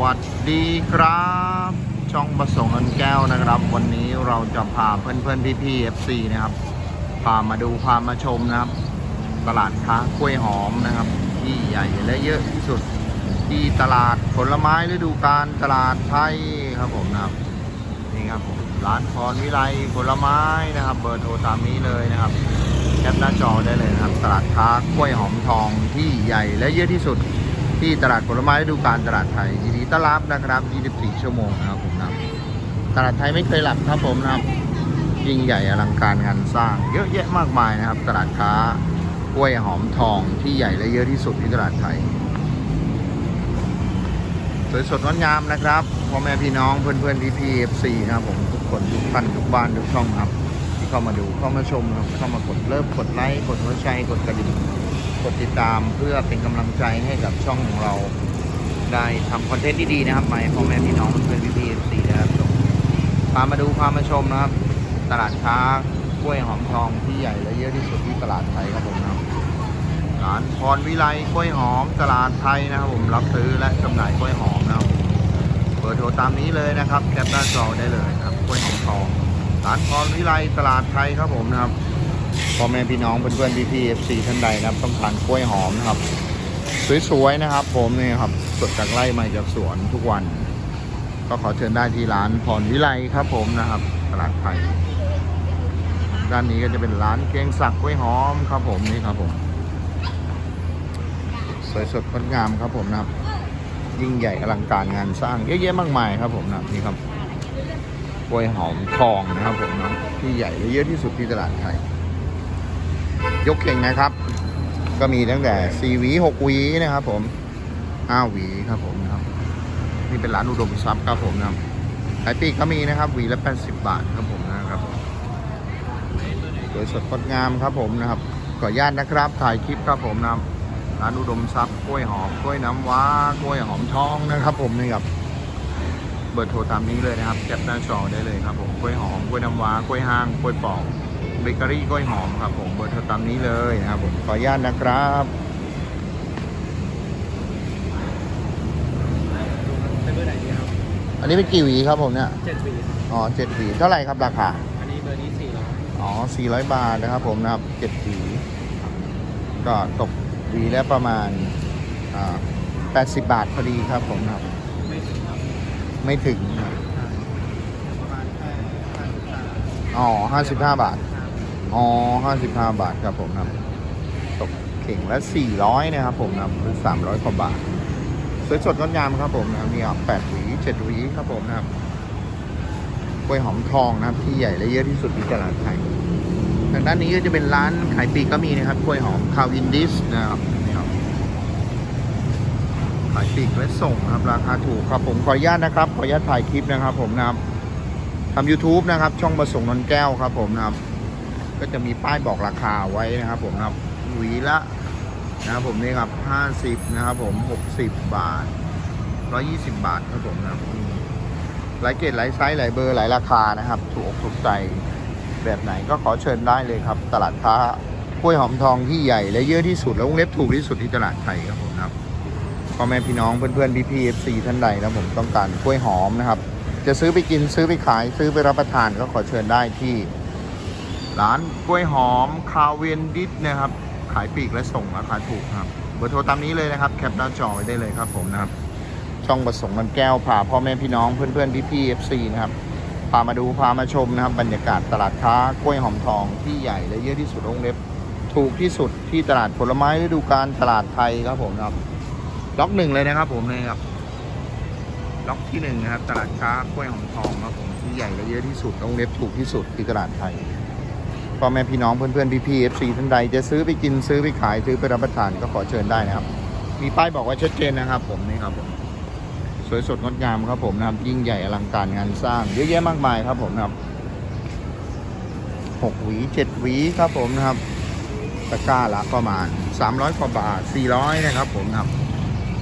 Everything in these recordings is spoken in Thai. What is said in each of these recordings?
วัสดีครับ ช่องประสงค์เงินแก้วนะครับ วันนี้เราจะพาเพื่อนๆพี่ๆ FC นะครับพามาดูพามาชมนะครับ ตลาดค้ากล้วยหอมนะครับ ที่ใหญ่และเยอะที่สุดที่ตลาดผลไม้ฤดูกาลตลาดไทยครับผมนะครับนี่ครับผมร้านพรวิไลผลไม้นะครับ เบอร์โทรตามนี้เลยนะครับแคปหน้าจอได้เลยนะครับ ตลาดค้ากล้วยหอมทองที่ใหญ่และเยอะที่สุดที่ตลาดผลไม้ฤดูกาลตลาดไทย รับนะครับ 24 ชั่วโมงนะครับผมนะครับตลาดไทยไม่เคยหลับครับผมนะครับ ยิ่งใหญ่อลังการงานสร้าง เยอะแยะมากมายนะครับ ตลาดค้ากล้วยหอมทองที่ใหญ่และเยอะที่สุดที่ตลาดไทย สวยสดงดงามนะครับพ่อแม่พี่น้องเพื่อนเพื่อนพี่พีเอฟซีนะครับผมทุกคนทุกท่านทุกบ้านทุกช่องครับ ที่เข้ามาดูเข้ามาชมครับเข้ามากดเลิฟกดไลค์กดหัวใจกดกระดิ่งกดติดตามเพื่อเป็นกำลังใจให้กับช่องของเรา ได้ทำคอนเทนต์ที่ดีนะครับมาให้พ่อแม่พี่น้องเพื่อนพี่พีเอฟซีนะครับชมพามาดูพามาชมนะครับ ตลาดค้ากล้วยหอมทองที่ใหญ่และเยอะที่สุดที่ตลาดไทยครับผมนะครับร้านพรวิไลกล้วยหอมตลาดไทยนะครับผมรับซื้อและจำหน่ายกล้วยหอมนะครับเบอร์โทรตามนี้เลยนะครับแคปหน้าจอได้เลยครับกล้วยหอมทองร้านพรวิไลตลาดไทยครับผมนะครับพ่อแม่พี่น้องเพื่อนๆพี่ๆเอฟซีท่านใดนะครับต้องทานกล้วยหอมนะครับ สวยๆนะครับ ผมนี่ครับสดจากไร่มาจากสวนทุกวัน ก็ขอเชิญได้ที่ร้านพรวิไลครับผมนะครับตลาดไทยด้านนี้ก็จะเป็นร้านเกงสักกล้วยหอมครับผมนี่ครับผมสวยสดงดงามครับผมนะครับ ยิ่งใหญ่อลังการงานสร้างเยอะแยะมากมายครับผมนะนี่ครับกล้วยหอมทองนะครับผมนะที่ใหญ่และเยอะที่สุดที่ตลาดไทยยกเข่งนะครับ ก็มีตั้งแต่4หวี6หวีนะครับผม5หวีครับผมนะครับนี่เป็นร้านอุดมทรัพย์ครับผมนะครับขายปีกก็มีนะครับหวีละ80 บาทครับผมนะครับสวยสดงดงามครับผมนะครับขออนุญาตนะครับถ่ายคลิปครับผมนะครับร้านอุดมทรัพย์กล้วยหอมกล้วยน้ำว้ากล้วยหอมทองนะครับผมนี่ครับเบอร์โทรตามนี้เลยนะครับแคปหน้าจอได้เลยครับผมกล้วยหอมกล้วยน้ำว้ากล้วยห้างกล้วยปอก เบเกอรี่กล้วยหอมครับผมเบอร์โทรตามนี้เลยนะครับผมขออนุญาตนะครับเป็นเบอร์ไหนดีครับอันนี้เป็นกี่หวีครับผมเนี่ยเจ็ดปีครับอ๋อเจ็ดหวีเท่าไหร่ครับราคาอันนี้เบอร์นี้สี่ร้อยอ๋อสี่ร้อยบาทนะครับผมนะครับเจ็ดหวีก็ตกหวีแล้วประมาณอ่าแปดสิบบาทพอดีครับผมนะครับไม่ถึงครับไม่ถึงนะประมาณแค่ห้าสิบห้า อ๋อห้าสิบห้าบาท อ๋อห้าสิบห้าบาทครับผมนะครับตกเข่งละสี่ร้อยนะครับผมนะครับคือสามร้อยกว่าบาท สวยสดงดงามครับผมนะครับมีอะแปดหวีเจ็ดหวีครับผมนะครับกล้วยหอมทองนะครับที่ใหญ่และเยอะที่สุดในตลาดไทยทางด้านนี้ก็จะเป็นร้านขายปีกก็มีนะครับกล้วยหอมคาวอินดิสนะครับนี่ครับขายปีกและส่งนะครับราคาถูกครับผมขออนุญาตนะครับขออนุญาตถ่ายคลิปนะครับ ผมนะครับทำ YouTube นะครับ ช่องประสงค์นนแก้วครับผมนะครับ ก็จะมีป้ายบอกราคาไว้นะครับ ผมนะครับหวีละนะครับผมนี่ครับห้าสิบนะครับผมหกสิบบาทร้อยี่สิบบาทครับผมนะครับหลายเกรดหลายไซส์หลายเบอร์หลายราคานะครับ ถูกอกถูกใจแบบไหนก็ขอเชิญได้เลยครับ ตลาดค้ากล้วยหอมทองที่ใหญ่และเยอะที่สุดและวงเล็บถูกที่สุดที่ตลาดไทยครับผมนะครับพ่อแม่พี่น้องเพื่อนๆพี่ๆเอฟซีท่านใดนะผมต้องการกล้วยหอมนะครับ จะซื้อไปกินซื้อไปขายซื้อไปรับประทานก็ขอเชิญได้ที่ ร้านกล้วยหอมคาเวนดิสนะครับ ขายปลีกและส่งราคาถูกครับเบอร์โทรตามนี้เลยนะครับ แคปหน้าจอไว้ได้เลยครับผมนะครับ ช่องประสงค์นันแก้วพาพ่อแม่พี่น้องเพื่อนๆพี่ๆเอฟซีนะครับ พามาดูพามาชมนะครับ บรรยากาศตลาดค้ากล้วยหอมทองที่ใหญ่และเยอะที่สุดวงเล็บ ถูกที่สุดที่ตลาดผลไม้ฤดูกาลตลาดไทยครับผมนะครับ ล็อกหนึ่งเลยนะครับ ผมเลยครับ ล็อกที่หนึ่งนะครับ ตลาดค้ากล้วยหอมทองครับผมที่ใหญ่และเยอะที่สุดวงเล็บถูกที่สุดที่ตลาดไทย พ่อแม่พี่น้องเพื่อนๆพี่ๆเอฟซีท่านใดจะซื้อไปกินซื้อไปขายซื้อไปรับประทานก็ขอเชิญได้นะครับ มีป้ายบอกไว้ชัดเจนนะครับ ผมนี่ครับผมสวยสดงดงามครับผมนะครับ ยิ่งใหญ่อลังการงานสร้าง เยอะแยะมากมายครับผมนะครับหกหวีเจ็ดหวีครับผมนะครับตะกร้าละประมาณสามร้อยกว่าบาทสี่ร้อยนะครับ ผมนะครับ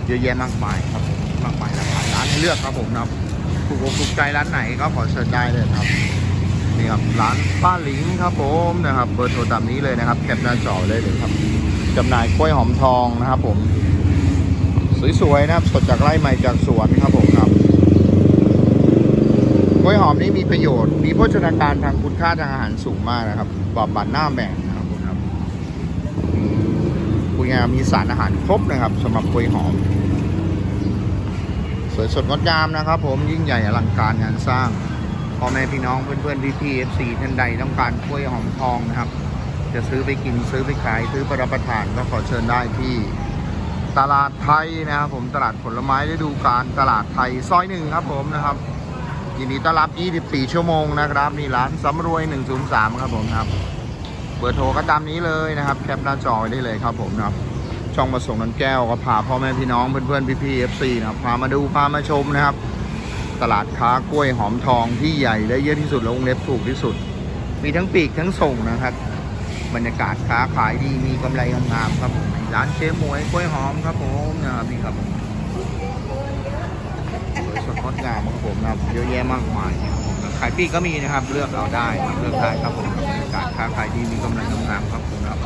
เยอะแยะมากมายครับผมมากมายหลากหลายร้านให้เลือกครับผมนะครับถูกอกถูกใจร้านไหนก็ขอเชิญได้เลยครับ นี่ครับร้านป้าหลิงครับผมนะครับเบอร์โทรตามนี้เลยนะครับแคปหน้าจอเลยเลยครับจำหน่ายกล้วยหอมทองนะครับผม สวยๆนะครับสดจากไร่ใหม่จากสวนครับผมครับกล้วยหอมนี่มีประโยชน์ มีโภชนาการทางคุณค่าทางอาหารสูงมากนะครับบอบบันหน้าแบ่งนะครับผมครับคุณงามมีสารอาหารครบนะครับสำหรับกล้วยหอม สวยสดงดงามนะครับ ผมยิ่งใหญ่อลังการงานสร้าง พ่อแม่พี่น้องเพื่อนๆพี่พี่เอฟซีท่านใดต้องการกล้วยหอมทองนะครับ จะซื้อไปกินซื้อไปขายซื้อไปรับประทานก็ขอเชิญได้ที่ตลาดไทยนะครับผมตลาดผลไม้ฤดูกาลตลาดไทยซอยหนึ่งครับผมนะครับยินดีต้อนรับ 24 ชั่วโมงนะครับนี่ร้านสำรวย 103 ครับผมครับ เบอร์โทรก็ตามนี้เลยนะครับ แคปหน้าจอได้เลยครับผมนะครับ ช่องมาส่งนันแก้วก็พาพ่อแม่พี่น้องเพื่อนๆพี่ๆเอฟซีนะครับพามาดูพามาชมนะครับ ตลาดค้ากล้วยหอมทองที่ใหญ่และเยอะที่สุดและวงเล็บถูกที่สุด มีทั้งปีกทั้งส่งนะครับบรรยากาศค้าขายดีมีกำไรงามๆครับผมร้านเจ๊หมวยกล้วยหอมครับผมนะครับนี่ครับสวยสดงดงามครับผมนะครับเยอะแยะมากมายครับผมขายปีกก็มีนะครับเลือกเอาได้เลือกได้ครับผมบรรยากาศค้าขายดีมีกำไรงามๆครับผมนะครับ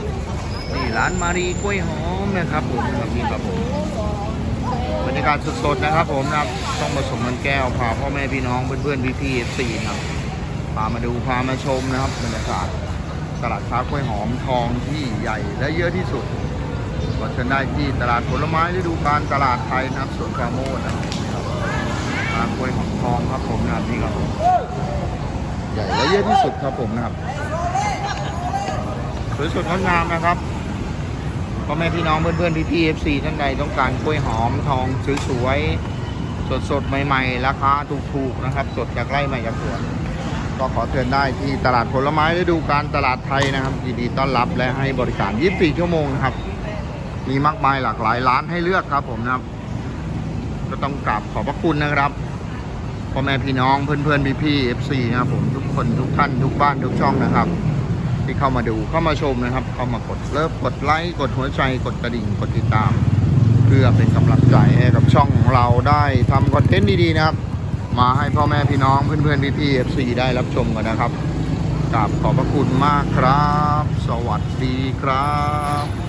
นี่ร้านมารีกล้วยหอมนะครับผมนะครับนี่ครับผมบ รรยากาศสดๆนะครับ ผมนะครับต้องผสมมันแก้วพาพ่อแม่พี่น้องเพื่อนๆพี่ๆเอฟซีนะครับพามาดูพามาชมนะครับบรรยากาศตลาดค้ากล้วยหอมทองที่ใหญ่และเยอะที่สุดก็เชิญได้ที่ตลาดผลไม้ฤดูกาลตลาดไทยนะครับสวนปราโมทนะครับค้ากล้วยหอมทองครับผมนะครับนี่ครับใหญ่และเยอะที่สุดครับผมนะครับสวยสดงดงามนะครับ พ่อแม่พี่น้องเพื่อนๆพี่ๆเอฟซีท่านใดต้องการกล้วยหอมทองสวยๆสดๆ ใหม่ๆ ราคาถูกๆนะครับ สดจากไร่ใหม่จากสวน ก็ขอเชิญได้ที่ตลาดผลไม้ฤดูกาลตลาดไทยนะครับยินดีต้อนรับและให้บริการ 24 ชั่วโมงนะครับ มีมากมายหลากหลายร้านให้เลือกครับผมนะครับ ก็ต้องกราบขอบพระคุณนะครับพ่อแม่พี่น้องเพื่อนๆพี่ๆเอฟซีนะครับผมทุกคนทุกท่านทุกบ้านทุกช่องนะครับ ที่เข้ามาดูเข้ามาชมนะครับ เข้ามากดเลิฟกดไลค์กดหัวใจกดกระดิ่งกดติดตาม เพื่อเป็นกำลังใจให้กับช่องของเราได้ทำคอนเทนต์ดีๆนะครับ มาให้พ่อแม่พี่น้องเพื่อนๆพี่ๆเอฟซีได้รับชมกันนะครับกราบขอบพระคุณมากครับ สวัสดีครับ